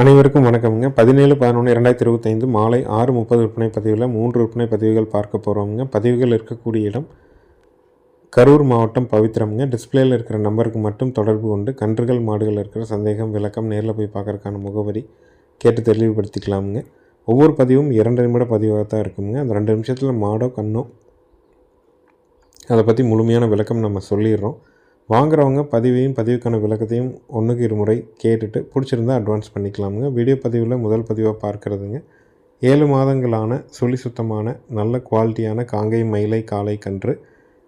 அனைவருக்கும் வணக்கம்ங்க. பதினேழு பதினொன்று இரண்டாயிரத்தி இருபத்தைந்து மாலை ஆறு முப்பது விற்பனை பதிவில் மூன்று விற்பனை பதிவுகள் பார்க்க போகிறோம்ங்க பதிவுகள் இருக்கக்கூடிய இடம் கரூர் மாவட்டம் பவித்திரம்ங்க டிஸ்பிளேயில் இருக்கிற நம்பருக்கு மட்டும் தொடர்பு கொண்டு கன்றுகள் மாடுகள் இருக்கிற சந்தேகம் விளக்கம் நேரில் போய் பார்க்கறதுக்கான முகவரி கேட்டு தெளிவுபடுத்திக்கலாமுங்க. ஒவ்வொரு பதிவும் இரண்டு நிமிட பதிவாக தான் இருக்குங்க. அந்த ரெண்டு நிமிஷத்தில் மாடோ கண்ணோ அதை பற்றி முழுமையான விளக்கம் நம்ம சொல்லிடுறோம். வாங்குறவங்க பதிவையும் பதிவுக்கான விளக்கத்தையும் ஒன்றுக்கு இருமுறை கேட்டுட்டு பிடிச்சிருந்தா அட்வான்ஸ் பண்ணிக்கலாமுங்க. வீடியோ பதிவில் முதல் பதிவாக பார்க்குறதுங்க. ஏழு மாதங்களான சுழி சுத்தமான நல்ல குவாலிட்டியான காங்கை மயிலை காளை கன்று.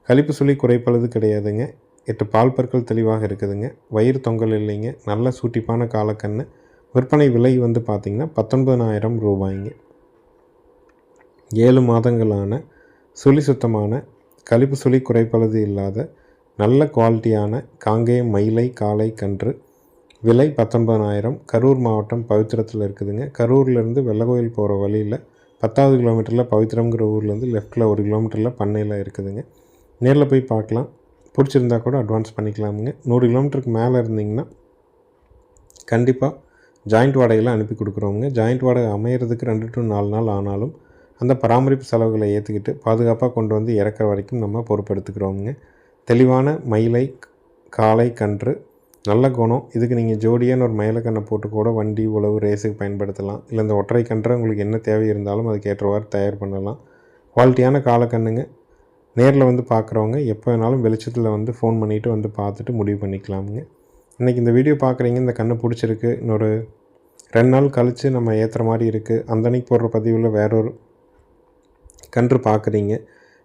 கழிப்பு சுழி குறைப்பளது கிடையாதுங்க. எட்டு பால் பற்கள் தெளிவாக இருக்குதுங்க. வயிறு தொங்கல் இல்லைங்க. நல்ல சூட்டிப்பான காலக்கன்று விற்பனை விலை வந்து பார்த்திங்கன்னா பத்தொன்பதனாயிரம் ரூபாய்ங்க. ஏழு மாதங்களான சுழி சுத்தமான கழிப்பு சுழி குறைப்பளது இல்லாத நல்ல குவாலிட்டியான காங்கேயம் மயிலை காலை கன்று. விலை பத்தொன்பதாயிரம். கரூர் மாவட்டம் பவித்திரத்தில் இருக்குதுங்க. கரூர்லேருந்து வெள்ளகோயில் போகிற வழியில் பத்தாவது கிலோமீட்டரில் பவித்திரங்கிற ஊர்லேருந்து லெஃப்ட்டில் ஒரு கிலோமீட்டரில் பண்ணையில் இருக்குதுங்க. நேரில் போய் பார்க்கலாம். பிடிச்சிருந்தா கூட அட்வான்ஸ் பண்ணிக்கலாமுங்க. நூறு கிலோமீட்டருக்கு மேலே இருந்தீங்கன்னா கண்டிப்பாக ஜாயிண்ட் வாடகையில் அனுப்பி கொடுக்குறோங்க ஜாயிண்ட் வாடகை அமையிறதுக்கு ரெண்டு டு நாலு நாள் ஆனாலும் அந்த பராமரிப்பு செலவுகளை ஏற்றுக்கிட்டு பாதுகாப்பாக கொண்டு வந்து இறக்குற வரைக்கும் நம்ம பொறுப்பெடுத்துக்கிறோமுங்க. தெளிவான மயிலை காளை கன்று நல்ல குணம். இதுக்கு நீங்கள் ஜோடியான ஒரு மயிலக்கண்ணை போட்டு கூட வண்டி உழவு ரேஸுக்கு பயன்படுத்தலாம். இல்லை இந்த ஒற்றை கன்று உங்களுக்கு என்ன தேவை இருந்தாலும் அதுக்கு ஏற்றவாறு தயார் பண்ணலாம். குவாலிட்டியான காலக்கண்ணுங்க நேரில் வந்து பார்க்குறவங்க எப்போ வேணாலும் வெளிச்சத்தில் வந்து ஃபோன் பண்ணிவிட்டு வந்து பார்த்துட்டு முடிவு பண்ணிக்கலாமுங்க. இன்றைக்கி இந்த வீடியோ பார்க்குறீங்க இந்த கண்ணு பிடிச்சிருக்கு இன்னொரு ரெண்டு நாள் கழித்து நம்ம ஏற்றுற மாதிரி இருக்குது அந்த அன்னைக்கு போடுற பதிவில் வேறொரு கன்று பார்க்குறீங்க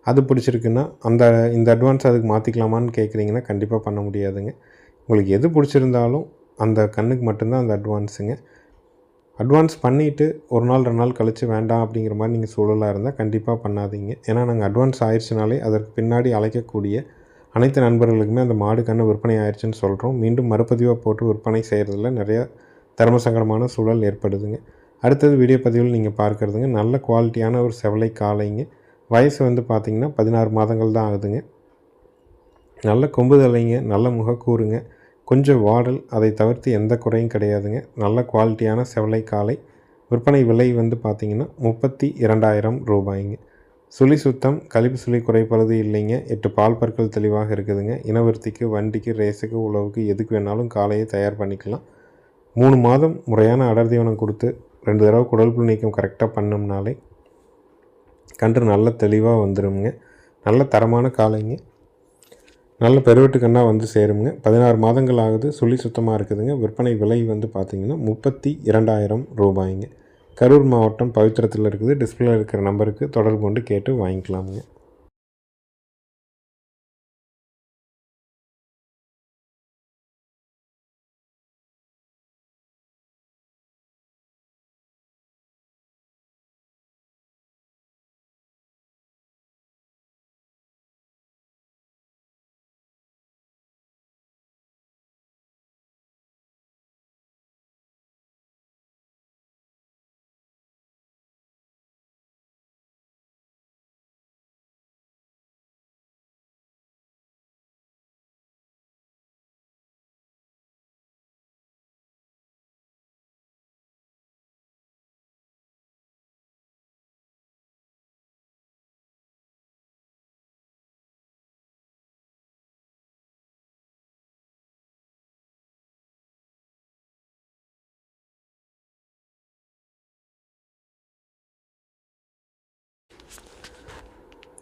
அது பிடிச்சிருக்குன்னா அந்த இந்த அட்வான்ஸ் அதுக்கு மாற்றிக்கலாமான்னு கேட்குறீங்கன்னா கண்டிப்பாக பண்ண முடியாதுங்க. உங்களுக்கு எது பிடிச்சிருந்தாலும் அந்த கண்ணுக்கு மட்டும்தான் அந்த அட்வான்ஸுங்க அட்வான்ஸ் பண்ணிவிட்டு ஒரு நாள் ரெண்டு நாள் கழித்து வேண்டாம் அப்படிங்கிற மாதிரி நீங்கள் சூழலாக இருந்தால் கண்டிப்பாக பண்ணாதீங்க. ஏன்னா நாங்கள் அட்வான்ஸ் ஆயிடுச்சுனாலே அதற்கு பின்னாடி அழைக்கக்கூடிய அனைத்து நண்பர்களுக்குமே அந்த மாடு கன்று விற்பனை ஆயிடுச்சுன்னு சொல்கிறோம் மீண்டும் மறுபதிவாக போட்டு விற்பனை செய்கிறதுல நிறையா தர்ம சங்கடமான சூழல் ஏற்படுதுங்க. அடுத்தது வீடியோ பதிவில் நீங்கள் பார்க்குறதுங்க நல்ல குவாலிட்டியான ஒரு செவலை காளைங்க. வயசு வந்து பார்த்திங்கன்னா பதினாறு மாதங்கள் தான் ஆகுதுங்க. நல்ல கொம்பு தலைங்க நல்ல முகக்கூறுங்க. கொஞ்சம் வாடல் அதை தவிர்த்து எந்த குறையும் கிடையாதுங்க. நல்ல குவாலிட்டியான செவலை காளை விற்பனை விலை வந்து பார்த்திங்கன்னா முப்பத்தி இரண்டாயிரம் ரூபாய்ங்க. சுழி சுத்தம் கழிப்பு சுழி குறைப்பறது இல்லைங்க. எட்டு பால் பற்கள் தெளிவாக இருக்குதுங்க. இனவர்த்திக்கு வண்டிக்கு ரேஸுக்கு உழவுக்கு எதுக்கு வேணாலும் காலையை தயார் பண்ணிக்கலாம். மூணு மாதம் முறையான அடர் தீவனம் கொடுத்து ரெண்டு தடவை குடல் புல் நீக்கம் கரெக்டாக பண்ணோம்னாலே கன்று நல்ல தெளிவாக வந்துடுங்க நல்ல தரமான காலைங்க நல்ல பெருவெட்டு கண்ணாக வந்து சேருங்க பதினாறு மாதங்கள் ஆகுது சுழி சுத்தமாக இருக்குதுங்க. விற்பனை விலை வந்து பார்த்திங்கன்னா முப்பத்தி இரண்டாயிரம் ரூபாய்ங்க. கரூர் மாவட்டம் பவித்திரத்தில் இருக்குது. டிஸ்பிளே இருக்கிற நம்பருக்கு தொடர்பு கொண்டு கேட்டு வாங்கிக்கலாமுங்க.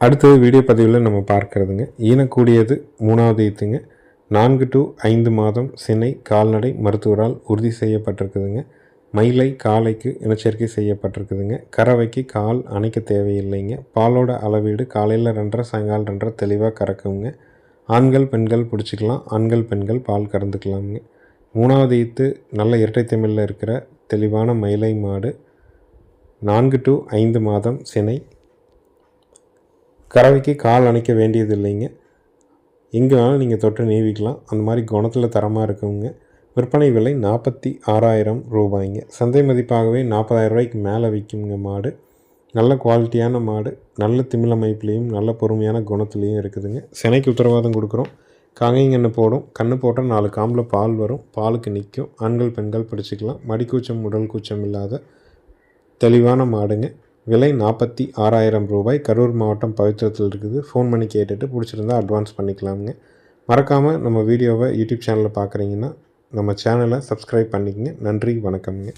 அடுத்தது வீடியோ பதிவில் நம்ம பார்க்குறதுங்க. ஈனக்கூடியது மூணாவது ஈத்துங்க. நான்கு டு ஐந்து மாதம் சினை கால்நடை மருத்துவரால் உறுதி செய்யப்பட்டிருக்குதுங்க. மயிலை காலைக்கு இனச்சேர்க்கை செய்யப்பட்டிருக்குதுங்க. கறவைக்கு கால் அணைக்க தேவையில்லைங்க. பாலோட அளவீடு காலையில் ரெண்டரை சாயங்காலம் ரெண்டரை தெளிவாக கறக்குங்க. ஆண்கள் பெண்கள் பிடிச்சிக்கலாம். ஆண்கள் பெண்கள் பால் கறந்துக்கலாமுங்க. மூணாவது ஈத்து நல்ல இரட்டை தமிழில் இருக்கிற தெளிவான மயிலை மாடு. நான்கு டு ஐந்து மாதம் சினை கறவைக்கு கால் அணைக்க வேண்டியது இல்லைங்க எங்கே வேணாலும் நீங்கள் தொட்டு நீவிக்கலாம். அந்த மாதிரி குணத்தில் தரமாக இருக்குங்க விற்பனை விலை நாற்பத்தி ஆறாயிரம் ரூபாய்ங்க. சந்தை மதிப்பாகவே நாற்பதாயிரம் ரூபாய்க்கு மேலே விற்குங்க மாடு. நல்ல குவாலிட்டியான மாடு நல்ல திமிழ் அமைப்புலேயும் நல்ல பொறுமையான குணத்துலேயும் இருக்குதுங்க. சினைக்கு உத்தரவாதம் கொடுக்குறோம். காங்கைங்கன்று போடும். கன்று போட்டால் நாலு காம்பில் பால் வரும். பாலுக்கு நிற்கும் ஆண்கள் பெண்கள் பிடிச்சிக்கலாம். மடிக்கூச்சம் உடல் கூச்சம் இல்லாத தெளிவான மாடுங்க. விலை நாற்பத்தி ஆறாயிரம் ரூபாய். கரூர் மாவட்டம் பவித்திரத்தில் இருக்குது. ஃபோன் பண்ணி கேட்டுட்டு பிடிச்சிருந்தா அட்வான்ஸ் பண்ணிக்கலாமுங்க. மறக்காமல் நம்ம வீடியோவை யூடியூப் சேனலில் பார்க்குறீங்கன்னா நம்ம சேனலை சப்ஸ்கிரைப் பண்ணிக்கங்க. நன்றி வணக்கம்ங்க.